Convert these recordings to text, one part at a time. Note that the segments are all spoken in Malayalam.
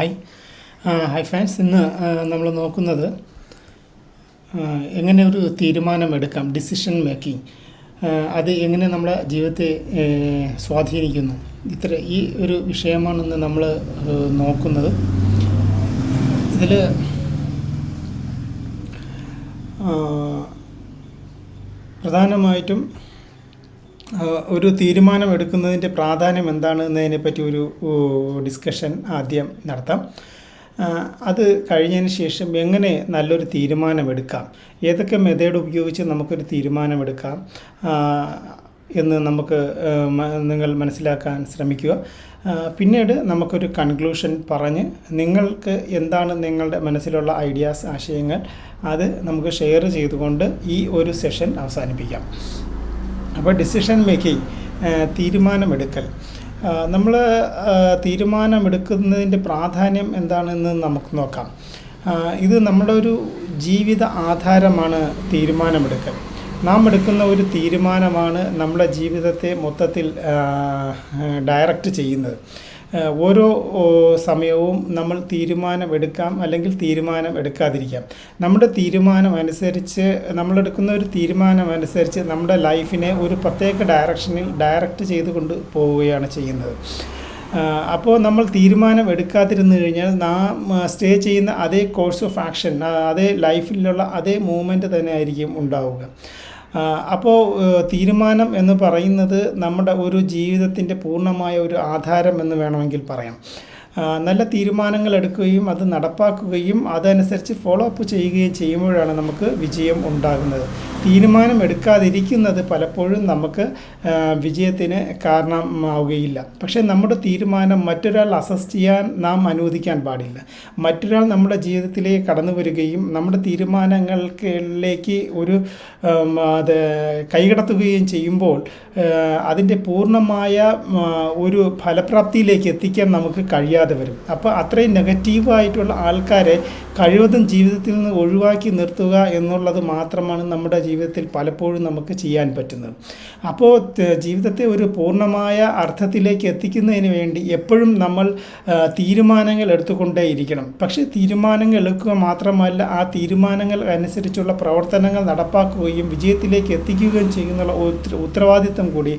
ഹായ് ഹായ് ഫ്രണ്ട്സ് ഇന്ന് നമ്മൾ നോക്കുന്നത് എങ്ങനെ ഒരു തീരുമാനമെടുക്കാം ഡിസിഷൻ മേക്കിംഗ് അത് എങ്ങനെ നമ്മളെ ജീവിതത്തെ സ്വാധീനിക്കുന്നു. ഇത്ര ഈ ഒരു വിഷയമാണ് ഇന്ന് നമ്മൾ നോക്കുന്നത്. ഇതിൽ പ്രധാനമായിട്ടും ഒരു തീരുമാനം എടുക്കുന്നതിന്റെ പ്രാധാന്യം എന്താണെന്നതിനെ പറ്റി ഒരു ഡിസ്കഷൻ ആദ്യം നടത്താം. അത് കഴിഞ്ഞതിന് ശേഷം എങ്ങനെ നല്ലൊരു തീരുമാനമെടുക്കാം? ഏതൊക്കെ മെത്തേഡ് ഉപയോഗിച്ച് നമുക്കൊരു തീരുമാനമെടുക്കാം? എന്ന് നമുക്ക് നിങ്ങൾ മനസ്സിലാക്കാൻ ശ്രമിക്കുക. പിന്നീട് നമുക്കൊരു കൺക്ലൂഷൻ പറഞ്ഞ് നിങ്ങൾക്ക് എന്താണ് നിങ്ങളുടെ മനസ്സിലുള്ള ഐഡിയാസ് ആശയങ്ങൾ അത് നമുക്ക് ഷെയർ ചെയ്തുകൊണ്ട് ഈ ഒരു സെഷൻ അവസാനിപ്പിക്കാം. അപ്പോൾ ഡിസിഷൻ മേക്കിംഗ് തീരുമാനമെടുക്കൽ. നമ്മൾ തീരുമാനമെടുക്കുന്നതിന്റെ പ്രാധാന്യം എന്താണെന്ന് നമുക്ക് നോക്കാം. ഇത് നമ്മുടെ ഒരു ജീവിത ആധാരമാണ് തീരുമാനമെടുക്കൽ. നാം എടുക്കുന്ന ഒരു തീരുമാനമാണ് നമ്മുടെ ജീവിതത്തെ മൊത്തത്തിൽ ഡയറക്റ്റ് ചെയ്യുന്നത്. ഓരോ സമയവും നമ്മൾ തീരുമാനമെടുക്കാം അല്ലെങ്കിൽ തീരുമാനം എടുക്കാതിരിക്കാം നമ്മുടെ തീരുമാനം അനുസരിച്ച് നമ്മളെടുക്കുന്ന ഒരു തീരുമാനം അനുസരിച്ച് നമ്മുടെ ലൈഫിനെ ഒരു പ്രത്യേക ഡയറക്ഷനിൽ ഡയറക്റ്റ് ചെയ്ത് കൊണ്ട് പോവുകയാണ് ചെയ്യുന്നത്. അപ്പോൾ നമ്മൾ തീരുമാനം എടുക്കാതിരുന്നു കഴിഞ്ഞാൽ നാം സ്റ്റേ ചെയ്യുന്ന അതേ കോഴ്സ് ഓഫ് ആക്ഷൻ അതേ ലൈഫിലുള്ള അതേ മൂവ്മെന്റ് തന്നെ ആയിരിക്കും ഉണ്ടാവുക. അപ്പോൾ തീരുമാനം എന്ന് പറയുന്നത് നമ്മുടെ ഒരു ജീവിതത്തിന്റെ പൂർണമായ ഒരു ആധാരം എന്ന് വേണമെങ്കിൽ പറയാം. നല്ല തീരുമാനങ്ങൾ എടുക്കുകയും അത് നടപ്പാക്കുകയും അതനുസരിച്ച് ഫോളോ അപ്പ് ചെയ്യുകയും ചെയ്യുമ്പോഴാണ് നമുക്ക് വിജയം ഉണ്ടാകുന്നത്. തീരുമാനം എടുക്കാതിരിക്കുന്നത് പലപ്പോഴും നമുക്ക് വിജയത്തിന് കാരണമാവുകയില്ല. പക്ഷേ നമ്മുടെ തീരുമാനം മറ്റൊരാൾ അസസ് ചെയ്യാൻ നാം അനുവദിക്കാൻ പാടില്ല. മറ്റൊരാൾ നമ്മുടെ ജീവിതത്തിലേക്ക് കടന്നു വരികയും നമ്മുടെ തീരുമാനങ്ങൾക്കിലേക്ക് ഒരു അത് കൈകടത്തുകയും ചെയ്യുമ്പോൾ അതിന്റെ പൂർണമായ ഒരു ഫലപ്രാപ്തിയിലേക്ക് എത്തിക്കാൻ നമുക്ക് കഴിയാതെ വരും. അപ്പോൾ അത്രയും നെഗറ്റീവായിട്ടുള്ള ആൾക്കാരെ കഴിവതും ജീവിതത്തിൽ നിന്ന് ഒഴിവാക്കി നിർത്തുക എന്നുള്ളത് മാത്രമാണ് നമ്മുടെ ജീവിതത്തിൽ പലപ്പോഴും നമുക്ക് ചെയ്യാൻ പറ്റുന്നത്. അപ്പോൾ ജീവിതത്തെ ഒരു പൂർണമായ അർത്ഥത്തിലേക്ക് എത്തിക്കുന്നതിന് വേണ്ടി എപ്പോഴും നമ്മൾ തീരുമാനങ്ങൾ എടുത്തുകൊണ്ടേയിരിക്കണം. പക്ഷേ തീരുമാനങ്ങൾ എടുക്കുക മാത്രമല്ല ആ തീരുമാനങ്ങൾ അനുസരിച്ചുള്ള പ്രവർത്തനങ്ങൾ നടപ്പാക്കുകയും വിജയത്തിലേക്ക് എത്തിക്കുകയും ചെയ്യുന്ന ഉത്തരവാദിത്തം കൂടി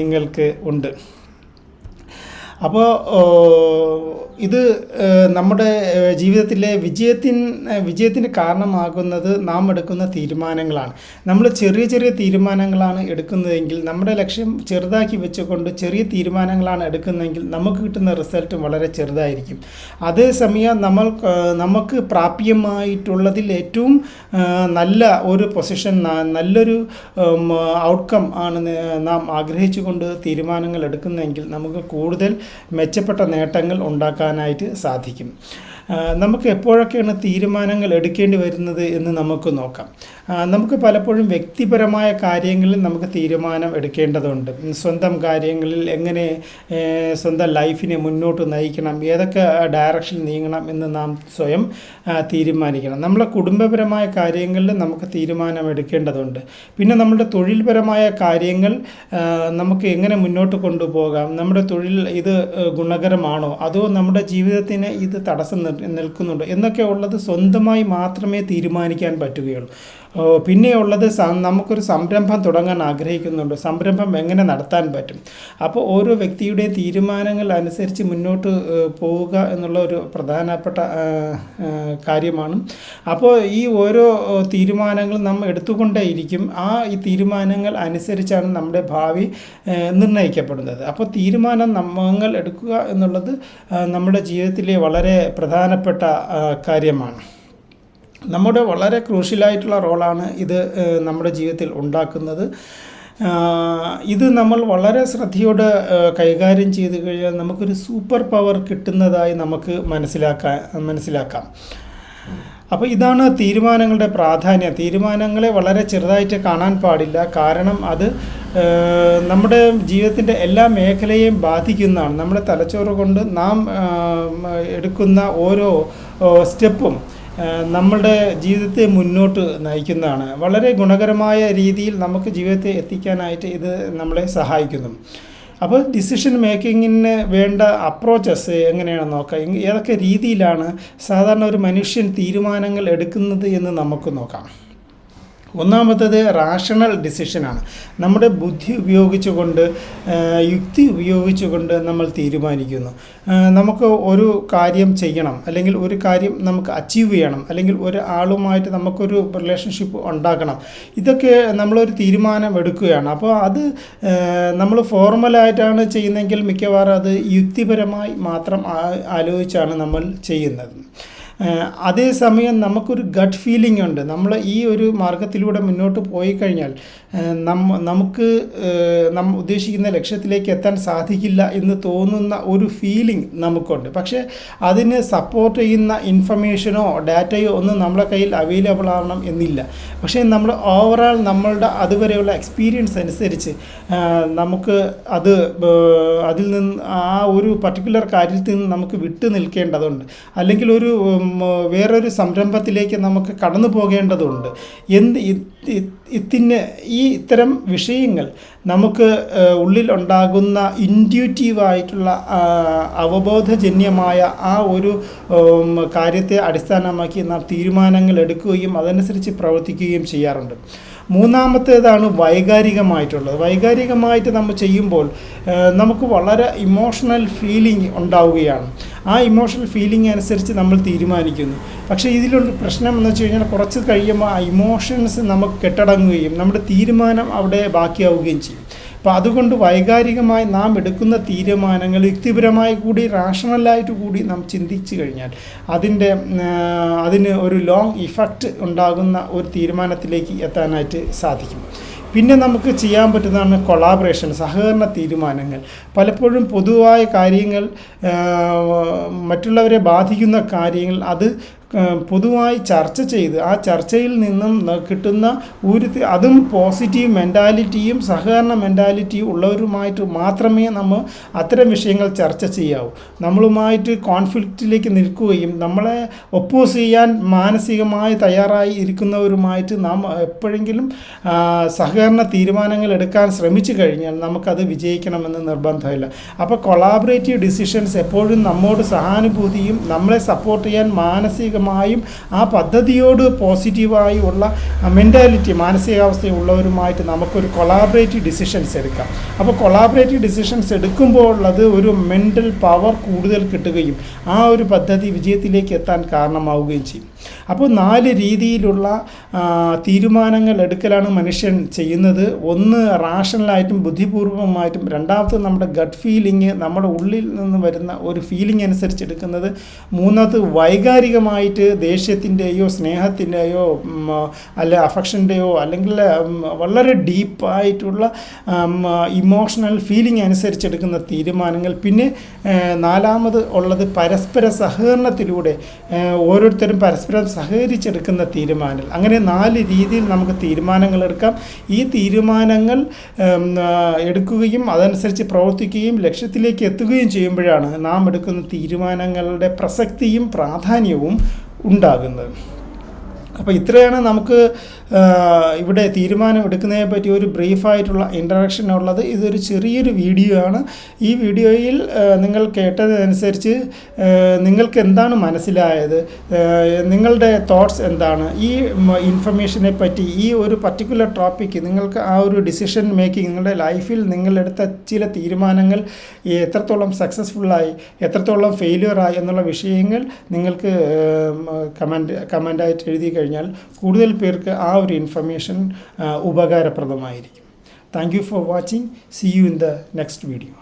നിങ്ങൾക്ക് ഉണ്ട്. അപ്പോൾ ഇത് നമ്മുടെ ജീവിതത്തിലെ വിജയത്തിന് വിജയത്തിന് കാരണമാകുന്നത് നാം എടുക്കുന്ന തീരുമാനങ്ങളാണ്. നമ്മൾ ചെറിയ ചെറിയ തീരുമാനങ്ങളാണ് എടുക്കുന്നതെങ്കിൽ നമ്മുടെ ലക്ഷ്യം ചെറുതാക്കി വെച്ചുകൊണ്ട് ചെറിയ തീരുമാനങ്ങളാണ് എടുക്കുന്നതെങ്കിൽ നമുക്ക് കിട്ടുന്ന റിസൾട്ട് വളരെ ചെറുതായിരിക്കും. അതേസമയം നമ്മൾ നമുക്ക് പ്രാപ്യമായിട്ടുള്ളതിൽ ഏറ്റവും നല്ല ഒരു പൊസിഷൻ നല്ലൊരു ഔട്ട്കം ആണ് നാം ആഗ്രഹിച്ചുകൊണ്ട് തീരുമാനങ്ങൾ എടുക്കുന്നതെങ്കിൽ നമുക്ക് കൂടുതൽ മെച്ചപ്പെട്ട നേട്ടങ്ങൾ ഉണ്ടാക്കാനായിട്ട് സാധിക്കും. നമുക്ക് എപ്പോഴൊക്കെയാണ് തീരുമാനങ്ങൾ എടുക്കേണ്ടി വരുന്നത് എന്ന് നമുക്ക് നോക്കാം. നമുക്ക് പലപ്പോഴും വ്യക്തിപരമായ കാര്യങ്ങളിൽ നമുക്ക് തീരുമാനം എടുക്കേണ്ടതുണ്ട്. സ്വന്തം കാര്യങ്ങളിൽ എങ്ങനെ സ്വന്തം ലൈഫിനെ മുന്നോട്ട് നയിക്കണം ഏതൊക്കെ ഡയറക്ഷൻ നീങ്ങണം എന്ന് നാം സ്വയം തീരുമാനിക്കണം. നമ്മളെ കുടുംബപരമായ കാര്യങ്ങളിൽ നമുക്ക് തീരുമാനം എടുക്കേണ്ടതുണ്ട്. പിന്നെ നമ്മുടെ തൊഴിൽപരമായ കാര്യങ്ങൾ നമുക്ക് എങ്ങനെ മുന്നോട്ട് കൊണ്ടുപോകാം? നമ്മുടെ തൊഴിൽ ഇത് ഗുണകരമാണോ? അതോ നമ്മുടെ ജീവിതത്തിന് ഇത് തടസ്സം നിൽക്കുന്നുണ്ടോ. എന്നൊക്കെ ഉള്ളത് സ്വന്തമായി മാത്രമേ തീരുമാനിക്കാൻ പറ്റുകയുള്ളൂ. പിന്നെയുള്ളത് നമുക്കൊരു സംരംഭം തുടങ്ങാൻ ആഗ്രഹിക്കുന്നുണ്ട്. സംരംഭം എങ്ങനെ നടത്താൻ പറ്റും? അപ്പോൾ ഓരോ വ്യക്തിയുടെ തീരുമാനങ്ങൾ അനുസരിച്ച് മുന്നോട്ട് പോവുക എന്നുള്ള ഒരു പ്രധാനപ്പെട്ട കാര്യമാണ്. അപ്പോൾ ഈ ഓരോ തീരുമാനങ്ങൾ നാം എടുത്തുകൊണ്ടേയിരിക്കും. ആ ഈ തീരുമാനങ്ങൾ അനുസരിച്ചാണ് നമ്മുടെ ഭാവി നിർണയിക്കപ്പെടുന്നത്. അപ്പോൾ തീരുമാനം നമ്മൾ എടുക്കുക എന്നുള്ളത് നമ്മുടെ ജീവിതത്തിലെ വളരെ പ്രധാനപ്പെട്ട കാര്യമാണ്. നമ്മുടെ വളരെ ക്രൂഷ്യലായിട്ടുള്ള റോളാണ് ഇത് നമ്മുടെ ജീവിതത്തിൽ ഉണ്ടാക്കുന്നത്. ഇത് നമ്മൾ വളരെ ശ്രദ്ധയോടെ കൈകാര്യം ചെയ്ത് കഴിഞ്ഞാൽ നമുക്കൊരു സൂപ്പർ പവർ കിട്ടുന്നതായി നമുക്ക് മനസ്സിലാക്കാൻ മനസ്സിലാക്കാം. അപ്പോൾ ഇതാണ് തീരുമാനങ്ങളുടെ പ്രാധാന്യം. തീരുമാനങ്ങളെ വളരെ ചെറുതായിട്ട് കാണാൻ പാടില്ല. കാരണം അത് നമ്മുടെ ജീവിതത്തിന്റെ എല്ലാ മേഖലയെയും ബാധിക്കുന്നതാണ്. നമ്മുടെ തലച്ചോറ് കൊണ്ട് നാം എടുക്കുന്ന ഓരോ സ്റ്റെപ്പും നമ്മളുടെ ജീവിതത്തെ മുന്നോട്ട് നയിക്കുന്നതാണ്. വളരെ ഗുണകരമായ രീതിയിൽ നമുക്ക് ജീവിതത്തെ എത്തിക്കാനായിട്ട് ഇത് നമ്മളെ സഹായിക്കുന്നു. അപ്പോൾ ഡിസിഷൻ മേക്കിങ്ങിന് വേണ്ട അപ്രോച്ചസ് എങ്ങനെയാണെന്ന് നോക്കാം? ഏതൊക്കെ രീതിയിലാണ് സാധാരണ ഒരു മനുഷ്യൻ തീരുമാനങ്ങൾ എടുക്കുന്നത് എന്ന് നമുക്ക് നോക്കാം. ഒന്നാമത്തത് റാഷണൽ ഡിസിഷനാണ് നമ്മുടെ ബുദ്ധി ഉപയോഗിച്ചുകൊണ്ട് യുക്തി ഉപയോഗിച്ചുകൊണ്ട് നമ്മൾ തീരുമാനിക്കുന്നു. നമുക്ക് ഒരു കാര്യം ചെയ്യണം അല്ലെങ്കിൽ ഒരു കാര്യം നമുക്ക് അച്ചീവ് ചെയ്യണം അല്ലെങ്കിൽ ഒരു ആളുമായിട്ട് നമുക്കൊരു റിലേഷൻഷിപ്പ് ഉണ്ടാക്കണം. ഇതൊക്കെ നമ്മളൊരു തീരുമാനം എടുക്കുകയാണ്. അപ്പോൾ അത് നമ്മൾ ഫോർമലായിട്ടാണ് ചെയ്യുന്നതെങ്കിൽ മിക്കവാറും അത് യുക്തിപരമായി മാത്രം ആലോചിച്ചാണ് നമ്മൾ ചെയ്യുന്നത്. അതേസമയം നമുക്കൊരു ഗട്ട് ഫീലിംഗ് ഉണ്ട്. നമ്മൾ ഈ ഒരു മാർഗത്തിലൂടെ മുന്നോട്ട് പോയി കഴിഞ്ഞാൽ നമുക്ക് നമ്മൾ നമ്മ ഉദ്ദേശിക്കുന്ന ലക്ഷ്യത്തിലേക്ക് എത്താൻ സാധിക്കില്ല എന്ന് തോന്നുന്ന ഒരു ഫീലിംഗ് നമുക്കുണ്ട്. പക്ഷേ അതിന് സപ്പോർട്ട് ചെയ്യുന്ന ഇൻഫർമേഷനോ ഡാറ്റയോ ഒന്നും നമ്മളെ കയ്യിൽ അവൈലബിൾ ആവണം എന്നില്ല. പക്ഷേ നമ്മൾ ഓവറാൾ നമ്മളുടെ അതുവരെയുള്ള എക്സ്പീരിയൻസ് അനുസരിച്ച് നമുക്ക് അത് അതിൽ നിന്ന് ആ ഒരു പർട്ടിക്കുലർ കാര്യത്തിൽ നിന്ന് നമുക്ക് വിട്ടു നിൽക്കേണ്ടതുണ്ട്. അല്ലെങ്കിൽ ഒരു വേറൊരു സംരംഭത്തിലേക്ക് നമുക്ക് കടന്നു പോകേണ്ടതുണ്ട്. എന്ത് ഇത് ഇത് ഇതിന് ഈ ഇത്തരം വിഷയങ്ങൾ നമുക്ക് ഉള്ളിൽ ഉണ്ടാകുന്ന ഇന്റ്യൂറ്റീവായിട്ടുള്ള അവബോധജന്യമായ ആ ഒരു കാര്യത്തെ അടിസ്ഥാനമാക്കി നാം തീരുമാനങ്ങൾ എടുക്കുകയും അതനുസരിച്ച് പ്രവർത്തിക്കുകയും ചെയ്യാറുണ്ട്. മൂന്നാമത്തേതാണ് വൈകാരികമായിട്ടുള്ളത്. വൈകാരികമായിട്ട് നമ്മൾ ചെയ്യുമ്പോൾ നമുക്ക് വളരെ ഇമോഷണൽ ഫീലിംഗ് ഉണ്ടാവുകയാണ്. ആ ഇമോഷണൽ ഫീലിംഗ് അനുസരിച്ച് നമ്മൾ തീരുമാനിക്കുന്നു. പക്ഷേ ഇതിലുള്ള പ്രശ്നം എന്ന് വെച്ച് കഴിഞ്ഞാൽ കുറച്ച് കഴിയുമ്പോൾ ആ ഇമോഷൻസ് നമുക്ക് കെട്ടടങ്ങുകയും നമ്മുടെ തീരുമാനം അവിടെ ബാക്കിയാവുകയും ചെയ്യും. അപ്പോൾ അതുകൊണ്ട് വൈകാരികമായി നാം എടുക്കുന്ന തീരുമാനങ്ങൾ യുക്തിപരമായി കൂടി റാഷണലായിട്ട് കൂടി നാം ചിന്തിച്ചു കഴിഞ്ഞാൽ അതിന്റെ അതിന് ഒരു ലോങ് ഇഫക്റ്റ് ഉണ്ടാകുന്ന ഒരു തീരുമാനത്തിലേക്ക് എത്താനായിട്ട് സാധിക്കും. പിന്നെ നമുക്ക് ചെയ്യാൻ പറ്റുന്നതാണ് കൊളാബറേഷൻ സഹകരണ തീരുമാനങ്ങൾ. പലപ്പോഴും പൊതുവായ കാര്യങ്ങൾ മറ്റുള്ളവരെ ബാധിക്കുന്ന കാര്യങ്ങൾ അത് പൊതുവായി ചർച്ച ചെയ്ത് ആ ചർച്ചയിൽ നിന്നും കിട്ടുന്ന ഒരു അതും പോസിറ്റീവ് മെന്റാലിറ്റിയും സഹകരണ മെന്റാലിറ്റിയും ഉള്ളവരുമായിട്ട് മാത്രമേ നമ്മൾ അത്തരം വിഷയങ്ങൾ ചർച്ച ചെയ്യാവൂ. നമ്മളുമായിട്ട് കോൺഫ്ലിക്റ്റിലേക്ക് നിൽക്കുകയും നമ്മളെ ഒപ്പോസ് ചെയ്യാൻ മാനസികമായി തയ്യാറായി ഇരിക്കുന്നവരുമായിട്ട് നാം എപ്പോഴെങ്കിലും സഹകരണ തീരുമാനങ്ങൾ എടുക്കാൻ ശ്രമിച്ചു കഴിഞ്ഞാൽ നമുക്കത് വിജയിക്കണമെന്ന് നിർബന്ധമില്ല. അപ്പോൾ കൊളാബറേറ്റീവ് ഡിസിഷൻസ് എപ്പോഴും നമ്മോട് സഹാനുഭൂതിയും നമ്മളെ സപ്പോർട്ട് ചെയ്യാൻ മാനസികമായും ആ പദ്ധതിയോട് പോസിറ്റീവായി ഉള്ള മെന്റാലിറ്റി മാനസികാവസ്ഥയുള്ളവരുമായിട്ട് നമുക്കൊരു കൊളാബറേറ്റീവ് ഡിസിഷൻസ് എടുക്കാം. അപ്പോൾ കൊളാബറേറ്റീവ് ഡിസിഷൻസ് എടുക്കുമ്പോൾ ഉള്ളത് ഒരു മെന്റൽ പവർ കൂടുതൽ കിട്ടുകയും ആ ഒരു പദ്ധതി വിജയത്തിലേക്ക് എത്താൻ കാരണമാവുകയും ചെയ്യും. അപ്പോൾ നാല് രീതിയിലുള്ള തീരുമാനങ്ങൾ എടുക്കലാണ് മനുഷ്യൻ ചെയ്യുന്നത്. ഒന്ന് റാഷണലായിട്ടും ബുദ്ധിപൂർവമായിട്ടും. രണ്ടാമത് നമ്മുടെ ഗട്ട് ഫീലിംഗ് നമ്മുടെ ഉള്ളിൽ നിന്ന് വരുന്ന ഒരു ഫീലിംഗ് അനുസരിച്ച് എടുക്കുന്നത്. മൂന്നാമത് വൈകാരികമായിട്ട് ദേഷ്യത്തിന്റെയോ സ്നേഹത്തിന്റെയോ അല്ല അഫക്ഷന്റെയോ അല്ലെങ്കിൽ വളരെ ഡീപ്പായിട്ടുള്ള ഇമോഷണൽ ഫീലിംഗ് അനുസരിച്ചെടുക്കുന്ന തീരുമാനങ്ങൾ. പിന്നെ നാലാമത് ഉള്ളത് പരസ്പര സഹകരണത്തിലൂടെ ഓരോരുത്തരും പരസ്പരം സഹകരിച്ചെടുക്കുന്ന തീരുമാനങ്ങൾ. അങ്ങനെ നാല് രീതിയിൽ നമുക്ക് തീരുമാനങ്ങൾ എടുക്കാം. ഈ തീരുമാനങ്ങൾ എടുക്കുകയും അതനുസരിച്ച് പ്രവർത്തിക്കുകയും ലക്ഷ്യത്തിലേക്ക് എത്തുകയും ചെയ്യുമ്പോഴാണ് നാം എടുക്കുന്ന തീരുമാനങ്ങളുടെ പ്രസക്തിയും പ്രാധാന്യവും ഉണ്ടാകുന്നത്. അപ്പോൾ ഇത്രയാണ് നമുക്ക് ഇവിടെ തീരുമാനം എടുക്കുന്നതിനെ പറ്റി ഒരു ബ്രീഫായിട്ടുള്ള ഇൻട്രഡക്ഷൻ ഉള്ളത്. ഇതൊരു ചെറിയൊരു വീഡിയോ ആണ്. ഈ വീഡിയോയിൽ നിങ്ങൾ കേട്ടതനുസരിച്ച് നിങ്ങൾക്ക് എന്താണ് മനസ്സിലായത്? നിങ്ങളുടെ തോട്ട്സ് എന്താണ്? ഈ ഇൻഫർമേഷനെ പറ്റി ഈ ഒരു പർട്ടിക്കുലർ ടോപ്പിക്ക് നിങ്ങൾക്ക് ആ ഒരു ഡിസിഷൻ മേക്കിംഗ് നിങ്ങളുടെ ലൈഫിൽ നിങ്ങളെടുത്ത ചില തീരുമാനങ്ങൾ എത്രത്തോളം സക്സസ്ഫുള്ളായി എത്രത്തോളം ഫെയിലിയറായി എന്നുള്ള വിഷയങ്ങൾ നിങ്ങൾക്ക് കമന്റ് കമന്റായിട്ട് എഴുതി കഴിഞ്ഞാൽ കൂടുതൽ പേർക്ക് ആ ഒരു information ഉപകാരപ്രദമായിരിക്കും. Thank you for watching see you in the next video